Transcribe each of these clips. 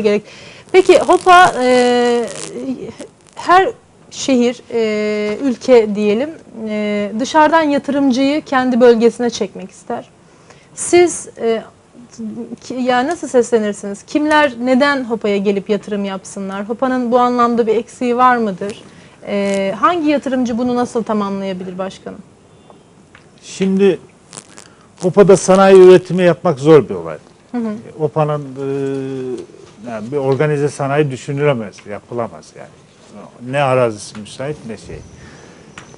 gerek. Peki Hopa e, her şehir, e, ülke diyelim e, dışarıdan yatırımcıyı kendi bölgesine çekmek ister. Siz e, ya nasıl seslenirsiniz? Kimler neden Hopa'ya gelip yatırım yapsınlar? Hopa'nın bu anlamda bir eksiği var mıdır? E, hangi yatırımcı bunu nasıl tamamlayabilir başkanım? Şimdi OPA'da sanayi üretimi yapmak zor bir olay. OPA'nın e, yani bir organize sanayi düşünülemez, yapılamaz yani. Ne arazisi müsait ne şey.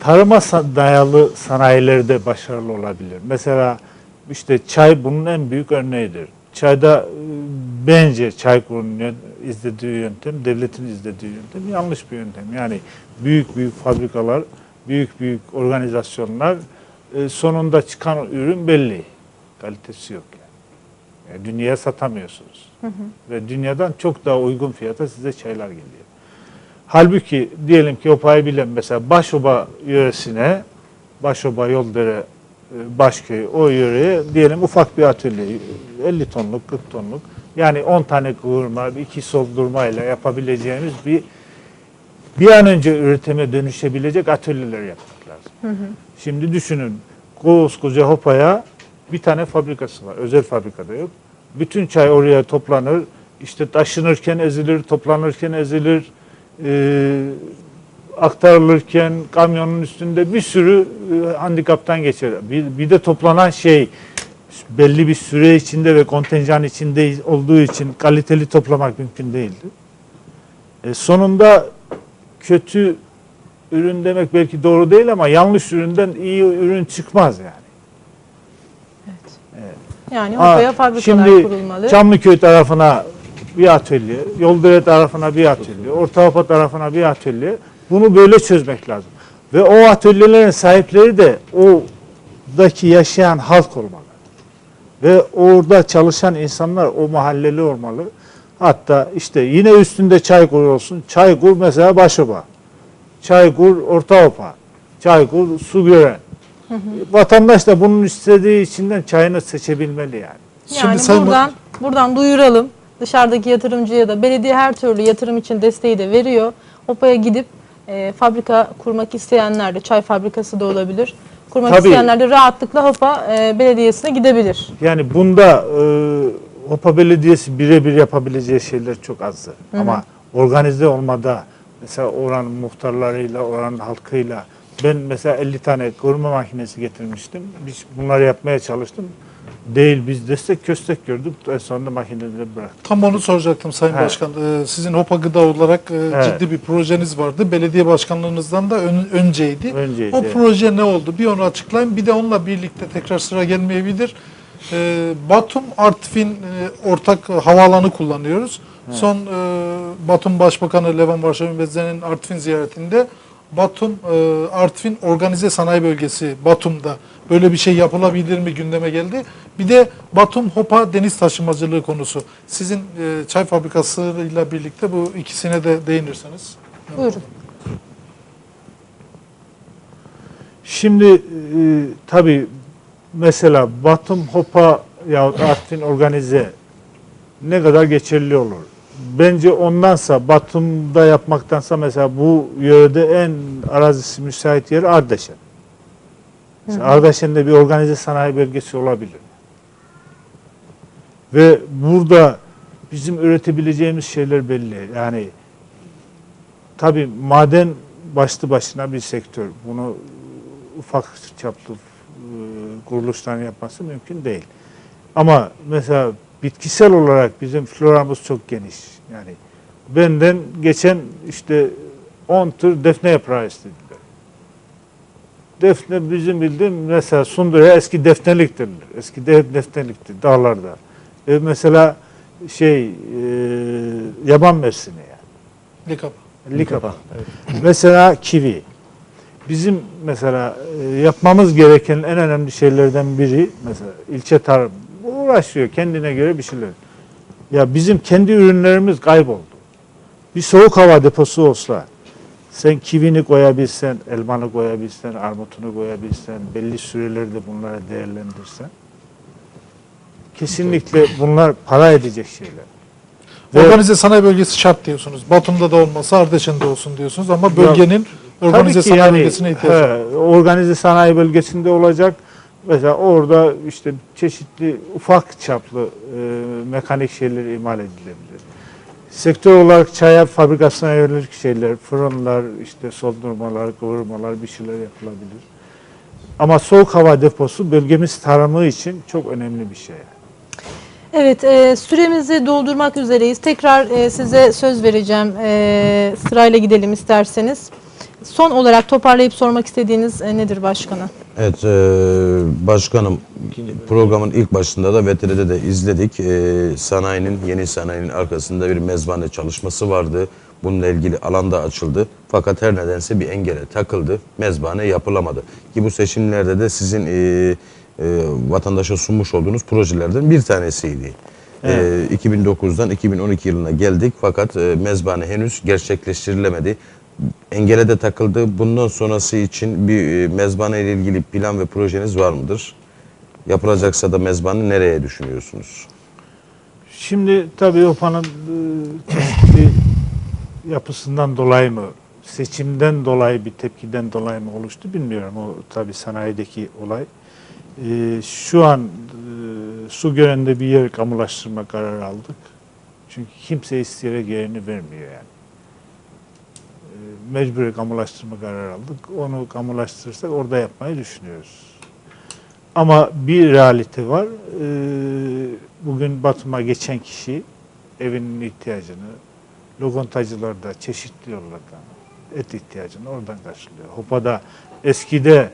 Tarıma dayalı sanayilerde başarılı olabilir. Mesela işte çay bunun en büyük örneğidir. Çayda e, bence Çaykur'un yön- izlediği yöntem, devletin izlediği yöntem yanlış bir yöntem. Yani büyük büyük fabrikalar, büyük büyük organizasyonlar e, sonunda çıkan ürün belli. Kalitesi yok yani. Yani dünyaya satamıyorsunuz. Ve dünyadan çok daha uygun fiyata size çaylar geliyor. Halbuki diyelim ki o payı bilen mesela Başoba yöresine, Başoba Yoldere, e, Başköy o yöreye diyelim ufak bir atölye 50 tonluk 40 tonluk yani 10 tane kıvırma, iki soldurmayla yapabileceğimiz bir bir an önce üretime dönüşebilecek atölyeler yapmak lazım. Şimdi düşünün koskoca Hopa'ya bir tane fabrikası var. Özel fabrikada yok. Bütün çay oraya toplanır. İşte taşınırken ezilir, toplanırken ezilir. Ee, aktarılırken kamyonun üstünde bir sürü e, handikaptan geçer. Bir, bir de toplanan şey belli bir süre içinde ve kontenjan içinde olduğu için kaliteli toplamak mümkün değildi. E, sonunda kötü ürün demek belki doğru değil ama yanlış üründen iyi ürün çıkmaz yani. Yani Hopa'ya fabrikalar şimdi kurulmalı. Çamlıköy tarafına bir atölye, Yoldere tarafına bir atölye, Ortahopa tarafına bir atölye. Bunu böyle çözmek lazım. Ve o atölyelerin sahipleri de oradaki yaşayan halk olmalı. Ve orada çalışan insanlar o mahalleli olmalı. Hatta işte yine üstünde Çaykur olsun. Çaykur mesela Başoba. Çaykur Ortahopa. Çaykur Sugören. Vatandaş da bunun istediği içinden çayını seçebilmeli yani. Yani Şimdi Sayın buradan buradan duyuralım. Dışarıdaki yatırımcıya da belediye her türlü yatırım için desteği de veriyor. Hopa'ya gidip e, fabrika kurmak isteyenler de çay fabrikası da olabilir. Kurmak Tabii. isteyenler de rahatlıkla Hopa e, belediyesine gidebilir. Yani bunda e, Hopa Belediyesi birebir yapabileceği şeyler çok azdı. Ama organize olmada mesela oranın muhtarlarıyla, oranın halkıyla ben mesela 50 tane kıvırma makinesi getirmiştim. Biz bunları yapmaya çalıştım. Değil biz destek köstek gördük. En sonunda makineleri bıraktık. Tam onu soracaktım Sayın Evet. Başkan. Ee, sizin Hopa Gıda olarak e, Evet. ciddi bir projeniz vardı. Belediye başkanlığınızdan da ön- önceydi. Önceydi, O evet. proje ne oldu? Bir onu açıklayın. Bir de onunla birlikte tekrar sıra gelmeyebilir. Ee, Batum Artvin e, ortak havaalanı kullanıyoruz. Son e, Batum Başbakanı Levan Varşovin Artvin ziyaretinde Batum e, Artvin Organize Sanayi Bölgesi Batum'da böyle bir şey yapılabilir mi gündeme geldi. Bir de Batum Hopa deniz taşımacılığı konusu. Sizin e, çay fabrikasıyla birlikte bu ikisine de değinirseniz. Buyurun. Şimdi e, tabii mesela Batum Hopa ya Artvin organize ne kadar geçerli olur? Bence ondansa Batum'da yapmaktansa mesela bu yörede en arazisi müsait yer Ardeşen. Mesela Ardeşen'de bir organize sanayi bölgesi olabilir. Ve burada bizim üretebileceğimiz şeyler belli. Yani tabii maden başlı başına bir sektör. Bunu ufak çaplı e, kuruluşların yapması mümkün değil. Ama mesela bitkisel olarak bizim floramız çok geniş. Yani benden geçen işte 10 tür defne yaprağı istediler. Defne bizim bildiğim mesela Sundur'a eski defneliktir. Eski de, defnelikti dağlarda. E mesela şey e, yaban mersini yani. Likap. Likapa. Mesela kivi. Bizim mesela e, yapmamız gereken en önemli şeylerden biri mesela ilçe tarım uğraşıyor kendine göre bir şeyler. Ya bizim kendi ürünlerimiz kayboldu. Bir soğuk hava deposu olsa sen kivini koyabilsen, elmanı koyabilsen, armutunu koyabilsen, belli sürelerde bunları değerlendirsen kesinlikle bunlar para edecek şeyler. Ve- Organize sanayi bölgesi şart diyorsunuz. Batum'da da olmasa Ardeşen'de olsun diyorsunuz ama bölgenin organize Tabii ki sanayi yani, bölgesine ihtiyacı var. organize sanayi bölgesinde olacak. Mesela orada işte çeşitli ufak çaplı e, mekanik şeyler imal edilebilir. Sektör olarak çay fabrikasına yönelik şeyler, fırınlar, işte soldurmalar, kıvırmalar bir şeyler yapılabilir. Ama soğuk hava deposu bölgemiz tarımı için çok önemli bir şey. Evet, e, süremizi doldurmak üzereyiz. Tekrar e, size söz vereceğim. E, sırayla gidelim isterseniz. Son olarak toparlayıp sormak istediğiniz e, nedir başkanım? Evet, e, başkanım programın ilk başında da VTR'de de izledik. E, sanayinin, yeni sanayinin arkasında bir mezbane çalışması vardı. Bununla ilgili alanda açıldı. Fakat her nedense bir engele takıldı. Mezbane yapılamadı. Ki bu seçimlerde de sizin e, e, vatandaşa sunmuş olduğunuz projelerden bir tanesiydi. E, 2009'dan 2012 yılına geldik fakat e, mezbane henüz gerçekleştirilemedi. Engele de takıldı. Bundan sonrası için bir e, mezbane ile ilgili plan ve projeniz var mıdır? Yapılacaksa da mezbanı nereye düşünüyorsunuz? Şimdi tabii OPA'nın e, çeşitli yapısından dolayı mı, seçimden dolayı bir tepkiden dolayı mı oluştu bilmiyorum. O tabii sanayideki olay. E, şu an e, su gölünde bir yer kamulaştırma kararı aldık. Çünkü kimse isteyerek yerini vermiyor yani. Mecburi kamulaştırma kararı aldık. Onu kamulaştırırsak orada yapmayı düşünüyoruz. Ama bir realite var. Ee, Bugün Batum'a geçen kişi evinin ihtiyacını, logontacılarda çeşitli yollardan et ihtiyacını oradan karşılıyor. Hopa'da eskide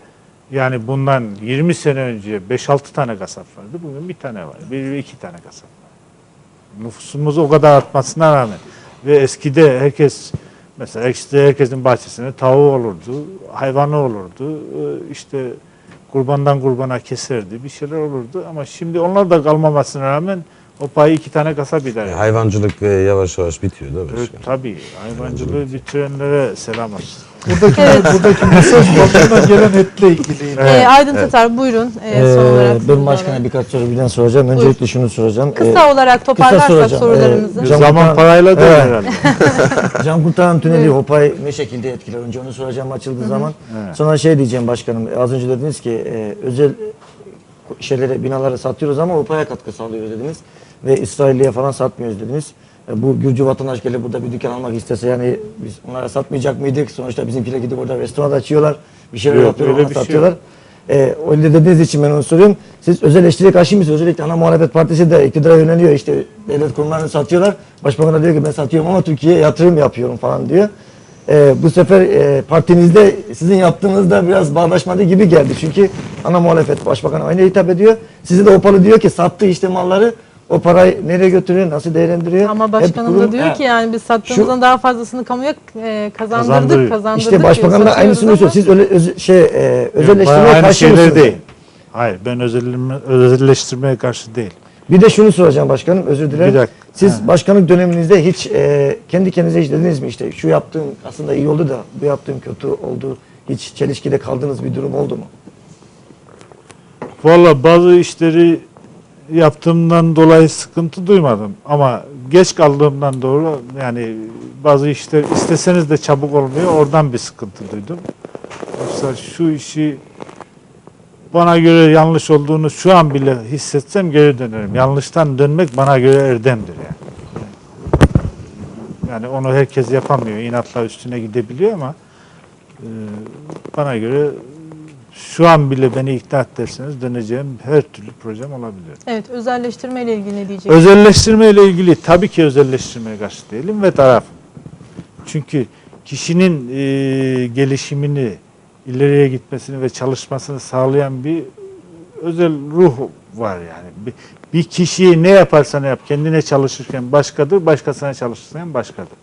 yani bundan 20 sene önce 5-6 tane kasap vardı. Bugün bir tane var. Bir iki tane kasap var. Nüfusumuz o kadar artmasına rağmen ve eskide herkes mesela eskide herkesin bahçesinde tavuğu olurdu, hayvanı olurdu. Ee, işte kurbandan kurbana keserdi, bir şeyler olurdu ama şimdi onlar da kalmamasına rağmen o payı iki tane kasap idare ediyor. Hayvancılık e, yavaş yavaş bitiyor da Evet, başkanım. tabii. Hayvancılığı bitirenlere selam olsun. Buradaki, buradaki mesaj Batum'dan gelen etle ilgili. Evet, E, Aydın Tatar buyurun e, son Ee, olarak. ben başkana birkaç soru birden soracağım. Öncelikle şunu soracağım. Ee, Kısa olarak toparlarsak soracağım. sorularımızı. Ee, Zaman parayla değil Evet. herhalde. Ee, Can Kurtaran Tüneli Hopay ne şekilde etkiler? Önce onu soracağım açıldığı zaman. Evet. Sonra şey diyeceğim başkanım. Az önce dediniz ki e, özel şeylere, binaları satıyoruz ama Hopay'a katkı sağlıyoruz dediniz. Ve İsrailliye falan satmıyoruz dediniz. E, bu Gürcü vatandaş gelip burada bir dükkan almak istese yani biz onlara satmayacak mıydık? Sonuçta bizimkiler gidip orada restoran açıyorlar. Bir şeyler Yok, yapıyorlar, öyle bir şey satıyorlar. yok. Ee, öyle dediğiniz için ben onu soruyorum. Siz özel eleştiriye karşı mısınız? Özellikle ana muhalefet partisi de iktidara yöneliyor. İşte devlet kurumlarını satıyorlar. Başbakan da diyor ki ben satıyorum ama Türkiye'ye yatırım yapıyorum falan diyor. Ee, bu sefer e, partinizde sizin yaptığınızda biraz bağdaşmadı gibi geldi. Çünkü ana muhalefet başbakana aynı hitap ediyor. Sizi de Opalı diyor ki sattı işte malları. O parayı nereye götürüyor, nasıl değerlendiriyor? Ama Hep başkanım da kurum- diyor Ha. ki yani biz sattığımızdan daha fazlasını kamuya e, kazandırdık, kazandırdık. İşte diyor, başbakan da aynısını ama- söylüyor. Siz öyle öz, şey, e, özelleştirmeye karşı mısınız? değil. Hayır ben özelleştirme, özelleştirmeye karşı değil. Bir de şunu soracağım başkanım, özür dilerim. Bir dakika. Siz başkanlık döneminizde hiç e, kendi kendinize hiç dediniz mi işte şu yaptığım aslında iyi oldu da bu yaptığım kötü oldu. Hiç çelişkide kaldığınız bir durum oldu mu? Valla bazı işleri yaptığımdan dolayı sıkıntı duymadım. Ama geç kaldığımdan doğru yani bazı işler isteseniz de çabuk olmuyor. Oradan bir sıkıntı duydum. Yoksa şu işi bana göre yanlış olduğunu şu an bile hissetsem geri dönerim. Yanlıştan dönmek bana göre erdemdir yani. Yani onu herkes yapamıyor. İnatla üstüne gidebiliyor ama e, bana göre şu an bile beni ikna ederseniz döneceğim her türlü projem olabilir. Evet, özelleştirme ile ilgili ne diyeceksiniz? Özelleştirme ile ilgili tabii ki özelleştirmeye karşı değilim ve taraf. Çünkü kişinin e, gelişimini, ileriye gitmesini ve çalışmasını sağlayan bir özel ruh var yani. Bir, bir kişiyi ne yaparsan yap, kendine çalışırken başkadır, başkasına çalışırken başkadır.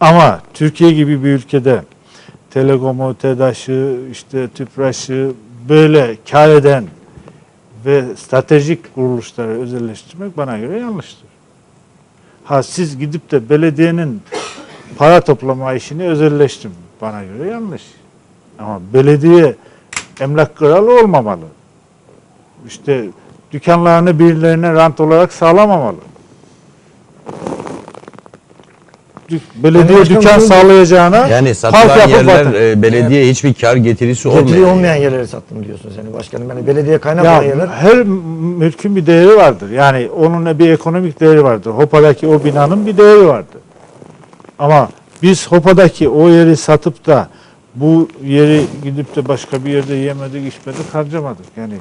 Ama Türkiye gibi bir ülkede Telekom'u, TEDAŞ'ı, işte TÜPRAŞ'ı böyle kar eden ve stratejik kuruluşları özelleştirmek bana göre yanlıştır. Ha siz gidip de belediyenin para toplama işini özelleştirin. Bana göre yanlış. Ama belediye emlak kralı olmamalı. İşte dükkanlarını birilerine rant olarak sağlamamalı. Dük- belediye başkanım, dükkan bunu- sağlayacağına Yani park satılan yapıp yerler e, belediye hiçbir kar getirisi Getiri olmuyor. olmayan yerleri sattım diyorsunuz yani başkanım. Yani belediye kaynak Ya olan yerler. her mülkün bir değeri vardır. Yani onun bir ekonomik değeri vardır. Hopa'daki o binanın bir değeri vardır. Ama biz Hopa'daki o yeri satıp da bu yeri gidip de başka bir yerde yemedik, içmedik, harcamadık. Yani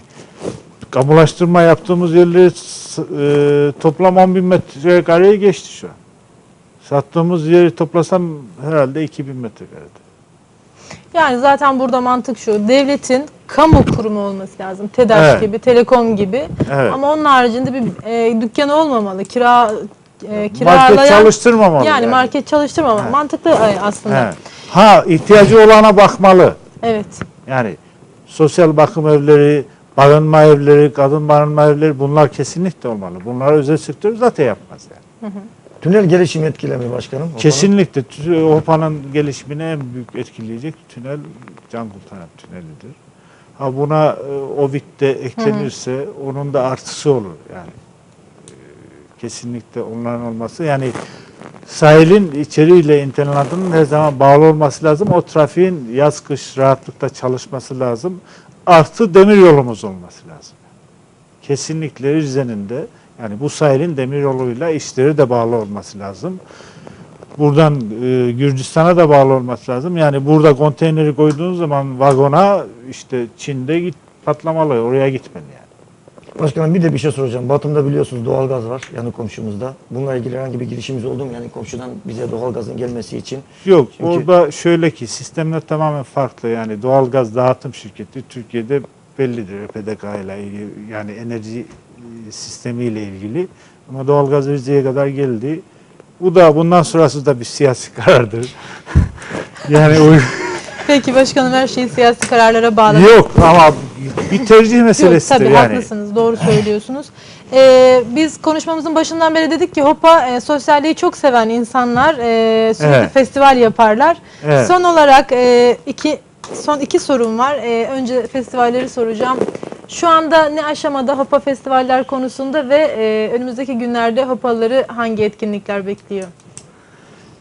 kamulaştırma yaptığımız yerleri s- e, toplam 10 bin metrekareye geçti şu an. Sattığımız yeri toplasam herhalde 2000 metrekarede. Yani zaten burada mantık şu. Devletin kamu kurumu olması lazım. TEDAŞ Evet. gibi, Telekom gibi. Evet. Ama onun haricinde bir e, dükkanı olmamalı. Kira e, Market kiralayan çalıştırmamalı. yani, market çalıştırmamalı. Evet. Mantıklı aslında. He. Ha ihtiyacı olana bakmalı. Evet. Yani sosyal bakım evleri, barınma evleri, kadın barınma evleri bunlar kesinlikle olmalı. Bunlar özel sektör zaten yapmaz yani. Tünel gelişimi etkilemiyor başkanım. Hopanın. Kesinlikle tü- Hopa'nın gelişimini en büyük etkileyecek tünel can kurtaran tünelidir. Ha buna e, Ovid de eklenirse onun da artısı olur yani. E, Kesinlikle onların olması yani sahilin içeriğiyle internetinin her zaman bağlı olması lazım. O trafiğin yaz kış rahatlıkla çalışması lazım. Artı demir yolumuz olması lazım. Kesinlikle Rize'nin de yani bu sahilin demir yoluyla işleri de bağlı olması lazım. Buradan e, Gürcistan'a da bağlı olması lazım. Yani burada konteyneri koyduğunuz zaman vagona işte Çin'de git patlamalı. Oraya gitmeli yani. Başkanım bir de bir şey soracağım. Batum'da biliyorsunuz doğalgaz var yani komşumuzda. Bununla ilgili herhangi bir girişimimiz oldu mu? Yani komşudan bize doğalgazın gelmesi için. Yok Çünkü- orada şöyle ki sistemler tamamen farklı. Yani doğalgaz dağıtım şirketi Türkiye'de bellidir PDK ile ilgili yani enerji sistemiyle ilgili. Ama doğalgaz Rize'ye kadar geldi. Bu da bundan sonrası da bir siyasi karardır. yani o Peki başkanım her şeyi siyasi kararlara bağlı. yok ama bir tercih Yok, meselesidir tabii yani. haklısınız. Doğru söylüyorsunuz. Ee, biz konuşmamızın başından beri dedik ki Hopa e, sosyalliği çok seven insanlar e, sürekli Evet. festival yaparlar. Evet. Son olarak e, iki son iki sorum var. E, önce festivalleri soracağım. Şu anda ne aşamada Hopa festivaller konusunda ve e, önümüzdeki günlerde Hopalıları hangi etkinlikler bekliyor?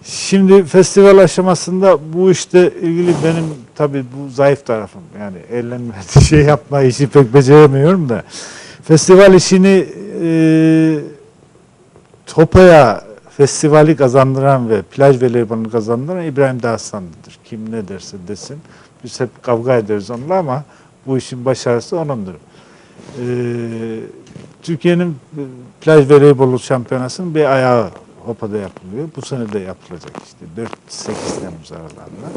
Şimdi festival aşamasında bu işte ilgili benim tabii bu zayıf tarafım. Yani eğlenme şey yapma işi pek beceremiyorum da. Festival işini e, Topa'ya festivali kazandıran ve plaj voleybolu kazandıran İbrahim Dağıstanlı'dır. Kim ne derse desin. Biz hep kavga ederiz onunla ama bu işin başarısı onundur. E, Türkiye'nin e, plaj voleybolu şampiyonasının bir ayağı Hopa'da yapılıyor. Bu sene de yapılacak işte 4-8 Temmuz aralarında.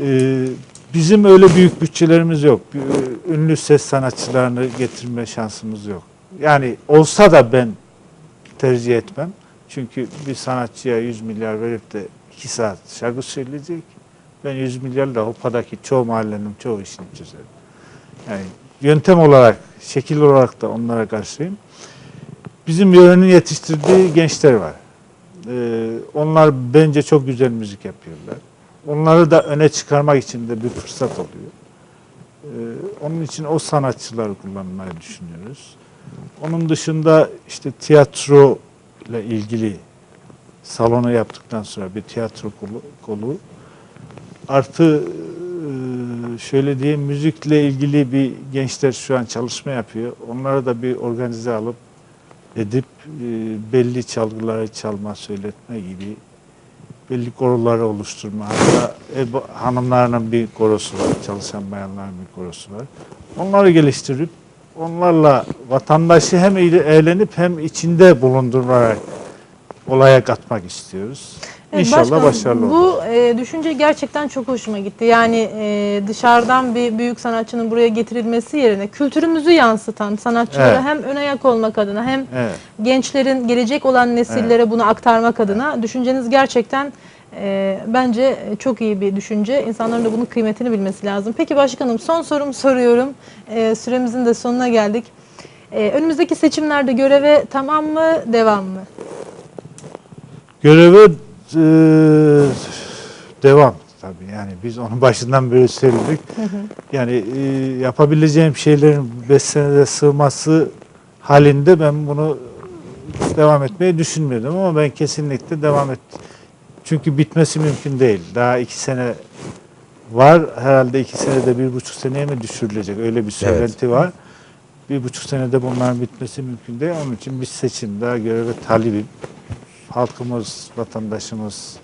Ee, bizim öyle büyük bütçelerimiz yok. Bir- Ünlü ses sanatçılarını getirme şansımız yok. Yani olsa da ben tercih etmem. Çünkü bir sanatçıya 100 milyar verip de 2 saat şarkı söyleyecek. Ben 100 milyarla Hopa'daki çoğu mahallenin çoğu işini çözerim. Yani yöntem olarak, şekil olarak da onlara karşıyım. Bizim yörenin yetiştirdiği gençler var. Ee, onlar bence çok güzel müzik yapıyorlar. Onları da öne çıkarmak için de bir fırsat oluyor. Ee, onun için o sanatçıları kullanmayı düşünüyoruz. Onun dışında işte tiyatro ile ilgili salonu yaptıktan sonra bir tiyatro kolu, kolu artı şöyle diyeyim müzikle ilgili bir gençler şu an çalışma yapıyor. Onları da bir organize alıp edip e, belli çalgıları çalma, söyletme gibi belli koroları oluşturma. Hatta ev hanımlarının bir korosu var, çalışan bayanların bir korosu var. Onları geliştirip onlarla vatandaşı hem eğle- eğlenip hem içinde bulundurarak olaya katmak istiyoruz. Evet, İnşallah başkanım, başarılı olur. Bu e, düşünce gerçekten çok hoşuma gitti. Yani e, dışarıdan bir büyük sanatçının buraya getirilmesi yerine kültürümüzü yansıtan sanatçılara Evet. hem ön ayak olmak adına hem Evet. gençlerin gelecek olan nesillere bunu aktarmak adına düşünceniz gerçekten e, bence çok iyi bir düşünce. İnsanların da bunun kıymetini bilmesi lazım. Peki başkanım son sorumu soruyorum. E, süremizin de sonuna geldik. E, önümüzdeki seçimlerde göreve tamam mı, devam mı? Göreve e, devam tabii yani biz onun başından beri söyledik. Yani e, yapabileceğim şeylerin 5 senede sığması halinde ben bunu devam etmeyi düşünmüyordum ama ben kesinlikle devam et Çünkü bitmesi mümkün değil. Daha iki sene var. Herhalde iki senede bir buçuk seneye mi düşürülecek? Öyle bir söylenti var. Bir buçuk senede bunların bitmesi mümkün değil. Onun için biz seçim daha göreve talibim. Halkımız, vatandaşımız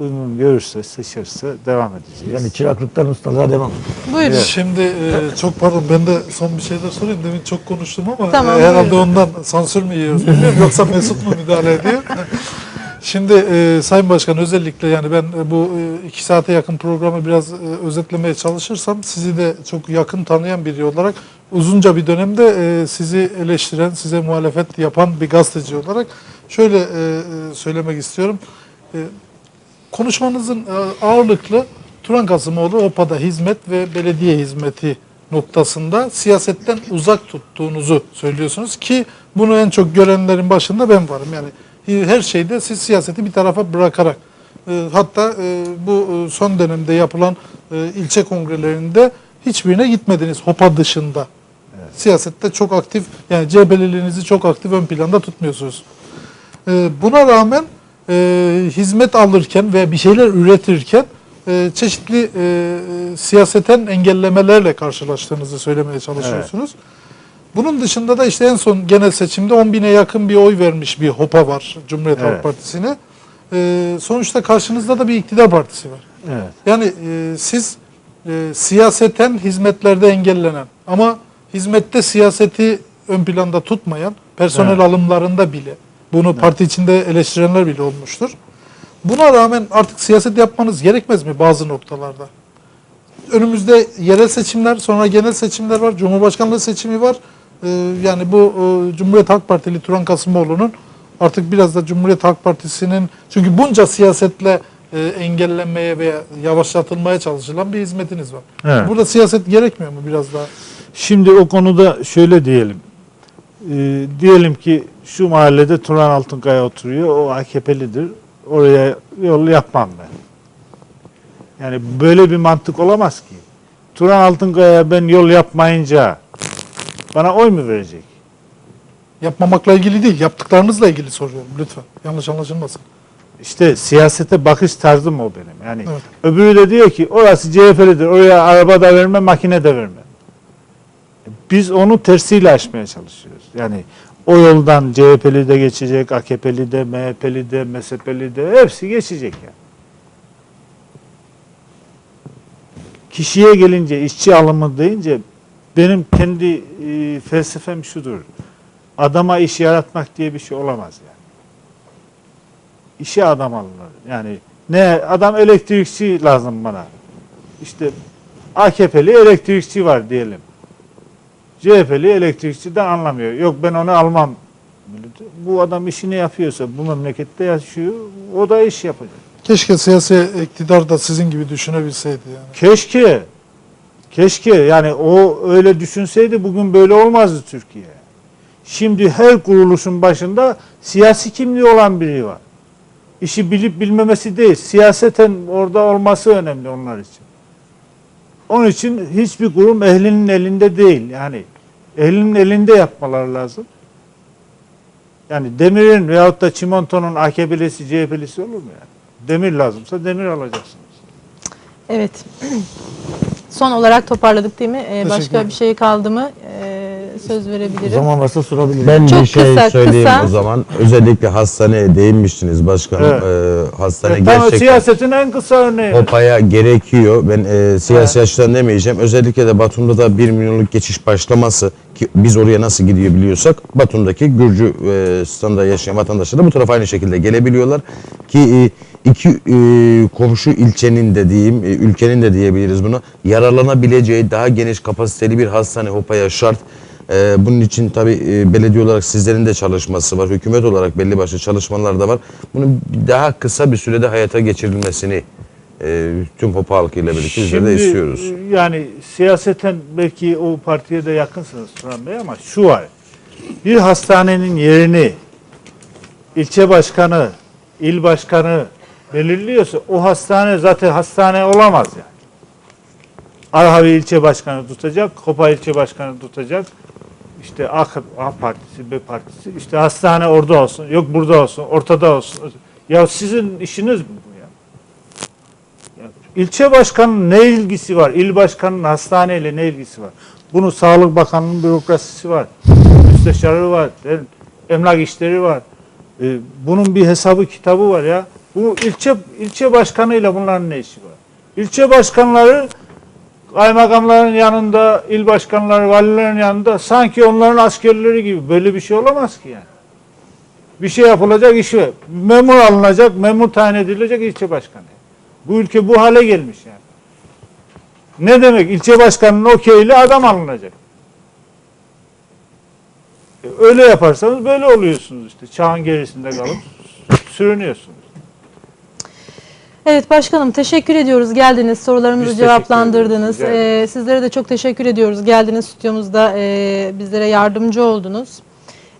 uygun görürse, seçerse devam edeceğiz. Yani çıraklıktan ustalığa devam. Buyurun. Şimdi e, çok pardon ben de son bir şeyler sorayım. Demin çok konuştum ama Tamam, e, herhalde buyurun. ondan sansür mü yiyoruz bilmiyorum. Yoksa Mesut mu müdahale ediyor? Şimdi e, Sayın Başkan özellikle yani ben e, bu e, iki saate yakın programı biraz e, özetlemeye çalışırsam sizi de çok yakın tanıyan biri olarak uzunca bir dönemde e, sizi eleştiren, size muhalefet yapan bir gazeteci olarak şöyle e, e, söylemek istiyorum. E, konuşmanızın e, ağırlıklı Turan Kasımoğlu OPA'da hizmet ve belediye hizmeti noktasında siyasetten uzak tuttuğunuzu söylüyorsunuz ki bunu en çok görenlerin başında ben varım. Yani her şeyde siz siyaseti bir tarafa bırakarak e, hatta e, bu e, son dönemde yapılan e, ilçe kongrelerinde hiçbirine gitmediniz HOPA dışında. Siyasette çok aktif yani CHP'liliğinizi çok aktif ön planda tutmuyorsunuz. E, buna rağmen e, hizmet alırken ve bir şeyler üretirken e, çeşitli e, siyaseten engellemelerle karşılaştığınızı söylemeye çalışıyorsunuz. Bunun dışında da işte en son genel seçimde 10 bine yakın bir oy vermiş bir HOPA var Cumhuriyet Halk Evet. Partisi'ne. E, sonuçta karşınızda da bir iktidar partisi var. Evet. Yani e, siz e, siyaseten hizmetlerde engellenen ama hizmette siyaseti ön planda tutmayan personel Evet. alımlarında bile bunu parti içinde eleştirenler bile olmuştur. Buna rağmen artık siyaset yapmanız gerekmez mi bazı noktalarda? Önümüzde yerel seçimler, sonra genel seçimler var, Cumhurbaşkanlığı seçimi var. Ee, yani bu e, Cumhuriyet Halk Partili Turan Kasımoğlu'nun artık biraz da Cumhuriyet Halk Partisi'nin çünkü bunca siyasetle e, engellenmeye veya yavaşlatılmaya çalışılan bir hizmetiniz var. Evet. Burada siyaset gerekmiyor mu biraz daha? Şimdi o konuda şöyle diyelim. Ee, diyelim ki şu mahallede Turan Altınkaya oturuyor. O AKP'lidir. Oraya yol yapmam ben. Yani böyle bir mantık olamaz ki. Turan Altınkaya ben yol yapmayınca bana oy mu verecek? Yapmamakla ilgili değil, yaptıklarınızla ilgili soruyorum lütfen. Yanlış anlaşılmasın. İşte siyasete bakış tarzım o benim. Yani Evet. öbürü de diyor ki orası CHP'lidir. Oraya araba da verme, makine de verme. Biz onu tersiyle aşmaya çalışıyoruz. Yani o yoldan CHP'li de geçecek, AKP'li de, MHP'li de, MSP'li de hepsi geçecek yani. Kişiye gelince, işçi alımı deyince benim kendi e, felsefem şudur. Adama iş yaratmak diye bir şey olamaz yani. İşe adam alınır. Yani ne adam elektrikçi lazım bana. İşte AKP'li elektrikçi var diyelim. CHP'li elektrikçiden anlamıyor. Yok ben onu almam. Bu adam işini yapıyorsa, bu memlekette yaşıyor, o da iş yapacak. Keşke siyasi iktidar da sizin gibi düşünebilseydi yani. Keşke, keşke yani o öyle düşünseydi bugün böyle olmazdı Türkiye. Şimdi her kuruluşun başında siyasi kimliği olan biri var. İşi bilip bilmemesi değil, siyaseten orada olması önemli onlar için. Onun için hiçbir kurum ehlinin elinde değil. Yani ehlinin elinde yapmaları lazım. Yani demirin veyahut da çimentonun AKP'lisi, CHP'lisi olur mu yani? Demir lazımsa demir alacaksınız. Evet. Son olarak toparladık değil mi? Ee, başka bir şey kaldı mı? Ee, söz O verebilirim. zaman varsa sorabilirim. Ben Çok bir şey kısa, söyleyeyim kısa. o zaman. Özellikle hastaneye değinmiştiniz başkanım. Evet. Ee, hastane Evet, gerçekten siyasetin en kısa örneği. Hopa'ya gerekiyor. Ben e, siyasi Evet. açıdan demeyeceğim. Özellikle de Batum'da da 1 milyonluk geçiş başlaması ki biz oraya nasıl gidiyor biliyorsak Batum'daki Gürcü e, standa yaşayan vatandaşlar da bu tarafa aynı şekilde gelebiliyorlar ki e, iki e, komşu ilçenin de diyeyim, e, ülkenin de diyebiliriz bunu yararlanabileceği daha geniş kapasiteli bir hastane Hopa'ya şart. Ee, bunun için tabi belediye olarak sizlerin de çalışması var. Hükümet olarak belli başlı çalışmalar da var. Bunun daha kısa bir sürede hayata geçirilmesini e, tüm Hopa halkıyla birlikte bizler de istiyoruz. e, Yani siyaseten belki o partiye de yakınsınız Turan Bey ama şu var. Bir hastanenin yerini ilçe başkanı, il başkanı belirliyorsa o hastane zaten hastane olamaz yani. Arhavi ilçe başkanı tutacak, Hopa ilçe başkanı tutacak. İşte A, A partisi, B partisi. işte hastane orada olsun, yok burada olsun, ortada olsun. Ya sizin işiniz mi bu ya? İlçe başkanının ne ilgisi var? İl başkanının hastaneyle ne ilgisi var? Bunu Sağlık Bakanlığı'nın bürokrasisi var. Müsteşarı var. Emlak işleri var. Ee, bunun bir hesabı kitabı var ya. Bu ilçe ilçe başkanıyla bunların ne işi var? İlçe başkanları kaymakamların yanında, il başkanları, valilerin yanında sanki onların askerleri gibi. Böyle bir şey olamaz ki yani. Bir şey yapılacak işi. Memur alınacak, memur tayin edilecek ilçe başkanı. Bu ülke bu hale gelmiş yani. Ne demek? İlçe başkanının okeyli adam alınacak. E, Öyle yaparsanız böyle oluyorsunuz işte. Çağın gerisinde kalıp sürünüyorsunuz. Evet başkanım teşekkür ediyoruz geldiniz sorularımızı Biz cevaplandırdınız. Ee, sizlere de çok teşekkür ediyoruz geldiniz stüdyomuzda e, bizlere yardımcı oldunuz.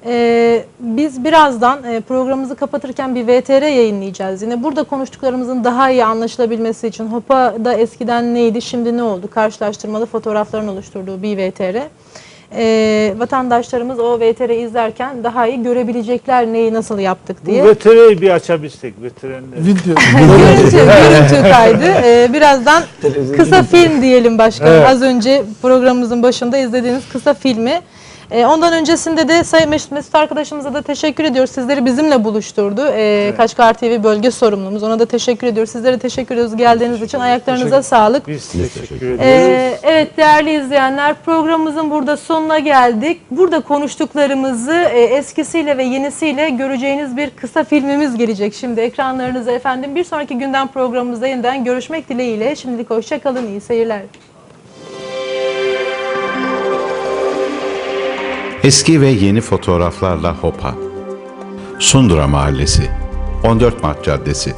Ee, biz birazdan e, programımızı kapatırken bir VTR yayınlayacağız. Yine burada konuştuklarımızın daha iyi anlaşılabilmesi için HOPA'da eskiden neydi şimdi ne oldu karşılaştırmalı fotoğrafların oluşturduğu bir VTR. Ee, vatandaşlarımız o VTR'yi izlerken daha iyi görebilecekler neyi nasıl yaptık diye. Bu veterineyi bir açabilsek. Veterinerler. Video. görüntü, görüntü kaydı. Ee, birazdan kısa film diyelim başkanım. Evet. Az önce programımızın başında izlediğiniz kısa filmi. Ee, ondan öncesinde de Sayın Mesut, Mesut arkadaşımıza da teşekkür ediyoruz. Sizleri bizimle buluşturdu. Ee, Kaçkar TV bölge sorumlumuz. Ona da teşekkür ediyoruz. Sizlere teşekkür ediyoruz geldiğiniz için. Ayaklarınıza sağlık. Biz teşekkür ediyoruz. Ee, evet değerli izleyenler programımızın burada sonuna geldik. Burada konuştuklarımızı e, eskisiyle ve yenisiyle göreceğiniz bir kısa filmimiz gelecek şimdi ekranlarınıza efendim. Bir sonraki gündem programımızda yeniden görüşmek dileğiyle. Şimdilik hoşçakalın iyi seyirler. Eski ve yeni fotoğraflarla Hopa. Sundura Mahallesi, 14 Mart Caddesi.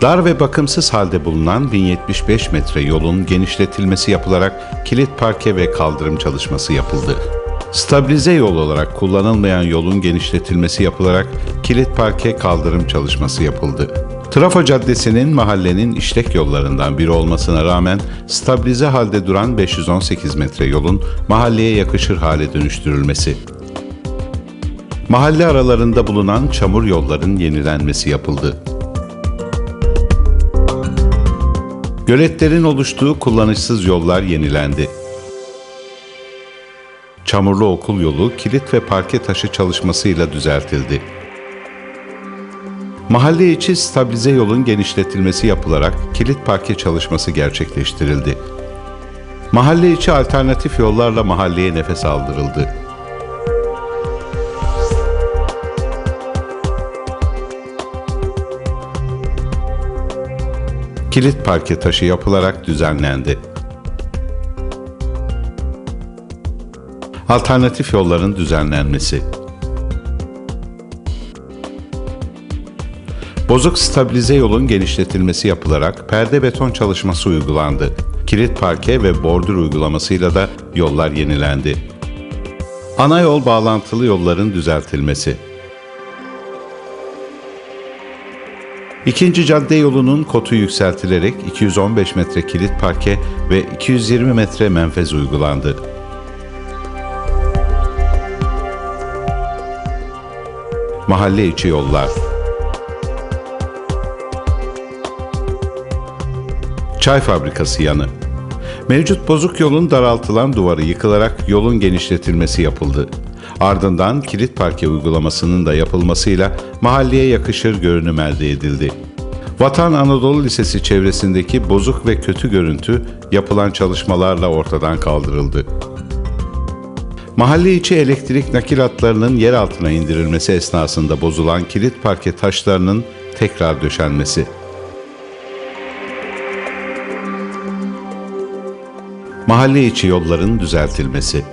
Dar ve bakımsız halde bulunan 1075 metre yolun genişletilmesi yapılarak kilit parke ve kaldırım çalışması yapıldı. Stabilize yol olarak kullanılmayan yolun genişletilmesi yapılarak kilit parke kaldırım çalışması yapıldı. Trafo Caddesi'nin mahallenin işlek yollarından biri olmasına rağmen stabilize halde duran 518 metre yolun mahalleye yakışır hale dönüştürülmesi. Mahalle aralarında bulunan çamur yolların yenilenmesi yapıldı. Göletlerin oluştuğu kullanışsız yollar yenilendi. Çamurlu okul yolu kilit ve parke taşı çalışmasıyla düzeltildi. Mahalle içi stabilize yolun genişletilmesi yapılarak kilit parke çalışması gerçekleştirildi. Mahalle içi alternatif yollarla mahalleye nefes aldırıldı. Kilit parke taşı yapılarak düzenlendi. Alternatif yolların düzenlenmesi. Bozuk stabilize yolun genişletilmesi yapılarak perde beton çalışması uygulandı. Kilit parke ve bordür uygulamasıyla da yollar yenilendi. Ana yol bağlantılı yolların düzeltilmesi. İkinci cadde yolunun kotu yükseltilerek 215 metre kilit parke ve 220 metre menfez uygulandı. Mahalle içi yollar. Çay fabrikası yanı. Mevcut bozuk yolun daraltılan duvarı yıkılarak yolun genişletilmesi yapıldı. Ardından kilit parke uygulamasının da yapılmasıyla mahalleye yakışır görünüm elde edildi. Vatan Anadolu Lisesi çevresindeki bozuk ve kötü görüntü yapılan çalışmalarla ortadan kaldırıldı. Mahalle içi elektrik nakil hatlarının yer altına indirilmesi esnasında bozulan kilit parke taşlarının tekrar döşenmesi. Mahalle içi yolların düzeltilmesi.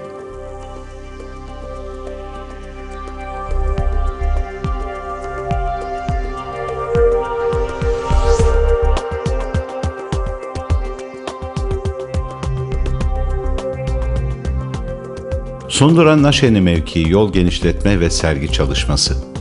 Sundura Naşeni mevkii yol genişletme ve sergi çalışması.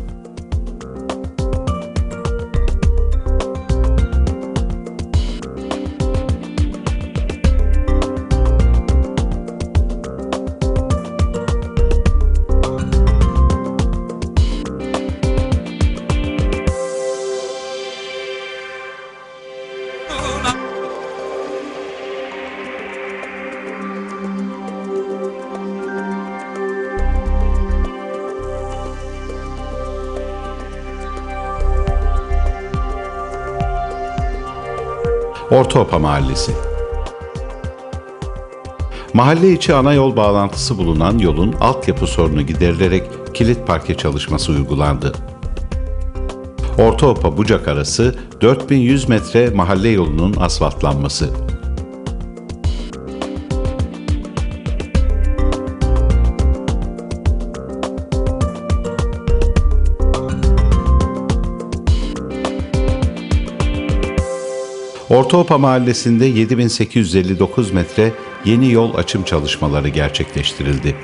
Ortaopa Mahallesi Mahalle içi ana yol bağlantısı bulunan yolun altyapı sorunu giderilerek kilit parke çalışması uygulandı. Ortaopa Bucak arası 4100 metre mahalle yolunun asfaltlanması. Ortaopa Mahallesi'nde 7859 metre yeni yol açım çalışmaları gerçekleştirildi.